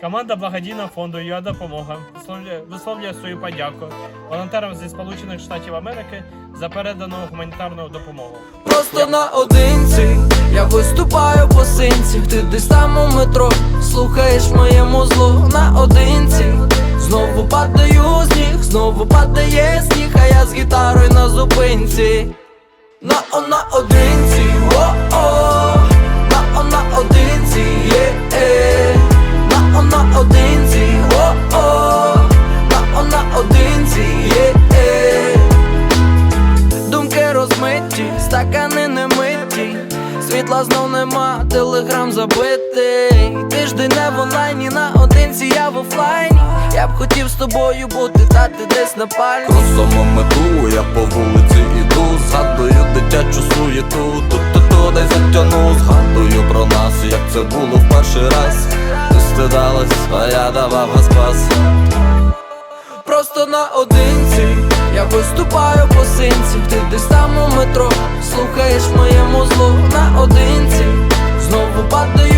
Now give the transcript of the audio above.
Команда благодійного фонду «Юа допомога висловлює- свою подяку волонтерам зі Сполучених Штатів Америки за передану гуманітарну допомогу. Просто наодинці Я виступаю по синці. Ти десь там у метро Слухаєш моє музло наодинці. Знову падаю з знову падає сніг, а я з гітарою на зупинці. На о наодинці, стакани не миті Світла знов нема, телеграм забитий. Тиждень не в онлайні, наодинці я в офлайні. Я б хотів з тобою бути, та ти десь на пальні. Кросом мету, я по вулиці іду, згадую дитячу суєту, тут туди затягну, згадую про нас, як це було в перший раз. Ти стидалась, а я давав газ Просто наодинці Я виступаю по синці. Ти десь там у метро Слухаєш моєму музло наодинці. Знову падаю